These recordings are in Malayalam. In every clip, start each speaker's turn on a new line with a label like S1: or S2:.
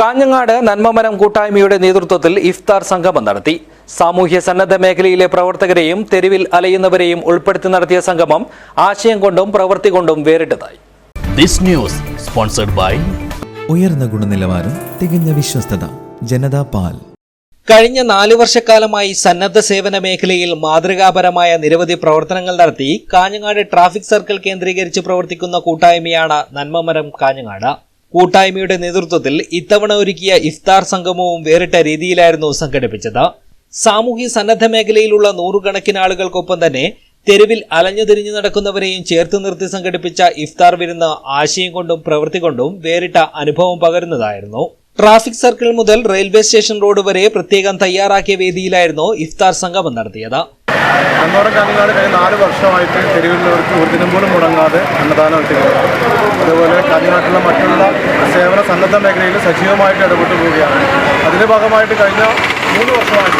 S1: കാഞ്ഞങ്ങാട് നന്മമരം കൂട്ടായ്മയുടെ നേതൃത്വത്തിൽ ഇഫ്താർ സംഗമം നടത്തി. സാമൂഹ്യ സന്നദ്ധ മേഖലയിലെ പ്രവർത്തകരെയും തെരുവിൽ അലയുന്നവരെയും ഉൾപ്പെടുത്തി നടത്തിയ സംഗമം ആശയം കൊണ്ടും പ്രവൃത്തി കൊണ്ടും വേറിട്ടതായി.
S2: This news sponsored by
S3: ഉയർന്ന ഗുണനിലവാരം തികഞ്ഞ വിശ്വസ്തത ജനതാ പാൽ.
S1: കഴിഞ്ഞ നാലു വർഷക്കാലമായി സന്നദ്ധ സേവന മേഖലയിൽ മാതൃകാപരമായ നിരവധി പ്രവർത്തനങ്ങൾ നടത്തി കാഞ്ഞങ്ങാട് ട്രാഫിക് സർക്കിൾ കേന്ദ്രീകരിച്ച് പ്രവർത്തിക്കുന്ന കൂട്ടായ്മയാണ് നന്മമരം കാഞ്ഞങ്ങാട്. കൂട്ടായ്മയുടെ നേതൃത്വത്തിൽ ഇത്തവണ ഒരുക്കിയ ഇഫ്താർ സംഗമവും വേറിട്ട രീതിയിലായിരുന്നു സംഘടിപ്പിച്ചത്. സാമൂഹ്യ സന്നദ്ധ മേഖലയിലുള്ള നൂറുകണക്കിന് ആളുകൾക്കൊപ്പം തന്നെ തെരുവിൽ അലഞ്ഞുതിരിഞ്ഞു നടക്കുന്നവരെയും ചേർത്ത് നിർത്തി സംഘടിപ്പിച്ച ഇഫ്താർ വിരുന്ന് ആശയം കൊണ്ടും പ്രവൃത്തി കൊണ്ടും വേറിട്ട അനുഭവം പകരുന്നതായിരുന്നു. ട്രാഫിക് സർക്കിൾ മുതൽ റെയിൽവേ സ്റ്റേഷൻ റോഡ് വരെ പ്രത്യേകം തയ്യാറാക്കിയ വേദിയിലായിരുന്നു ഇഫ്താർ സംഗമം നടത്തിയത്.
S4: അന്നോരം കാഞ്ഞങ്ങാട് കഴിഞ്ഞ നാല് വർഷമായിട്ട് തെരുവിലുള്ളവർക്ക് ഒരു ദിനം പോലും മുടങ്ങാതെ അന്നദാനം എത്തിക്കുന്നത് അതുപോലെ കാഞ്ഞങ്ങാട്ടുള്ള മറ്റുള്ള സേവന സന്നദ്ധ മേഖലയിൽ സജീവമായിട്ട് ഇടപെട്ട് പോവുകയാണ്. അതിന്റെ ഭാഗമായിട്ട് കഴിഞ്ഞ മൂന്ന് വർഷമായിട്ട്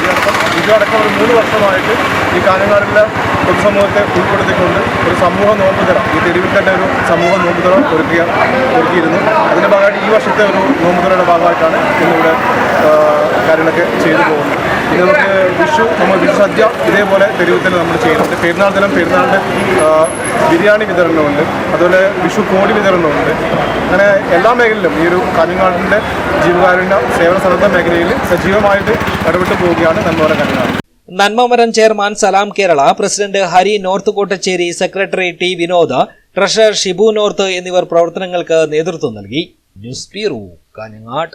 S4: ഇതടക്കം ഒരു മൂന്ന് വർഷമായിട്ട് ഈ കാഞ്ഞങ്ങാടിലെ പൊതുസമൂഹത്തെ ഉൾപ്പെടുത്തിക്കൊണ്ട് ഒരു സമൂഹ നോമ്പുതറ ഈ തെരുവിൽ തന്നെ ഒരു സമൂഹ നോമ്പുതറ ഒരുക്കിയ ഒരുക്കിയിരുന്നു. അതിന്റെ ഭാഗമായിട്ട് ഈ വർഷത്തെ ഒരു നോമ്പുതറയുടെ ഭാഗമായിട്ടാണ് ഇന്നിവിടെ കാര്യങ്ങളൊക്കെ ചെയ്തു പോകുന്നത്. പിന്നെ നമുക്ക് വിഷു നമ്മൾ വിഷു സദ്യ ഇതേപോലെ തെരുവത്തിൽ നമ്മൾ ചെയ്യുന്നുണ്ട്. പെരുന്നാൾ ദിനം പെരുന്നാളിന്റെ ബിരിയാണി വിതരണമുണ്ട്. അതുപോലെ വിഷു കോടി വിതരണമുണ്ട്. അങ്ങനെ എല്ലാ മേഖലയിലും ഈ ഒരു കാഞ്ഞങ്ങാടിന്റെ ജീവകാരുണ്യ സേവന സന്നദ്ധ മേഖലയിൽ സജീവമായിട്ട് ഇടപെട്ട് പോവുകയാണ് നന്മോല Kanhangad
S1: നന്മമരം chairman Salam Kerala president Hari north Kottacheri secretary T Vinod treasurer Shibu north എന്നിവർ പ്രവർത്തനങ്ങൾക്ക് നേതൃത്വം നൽകി. News bureau Kanhangad.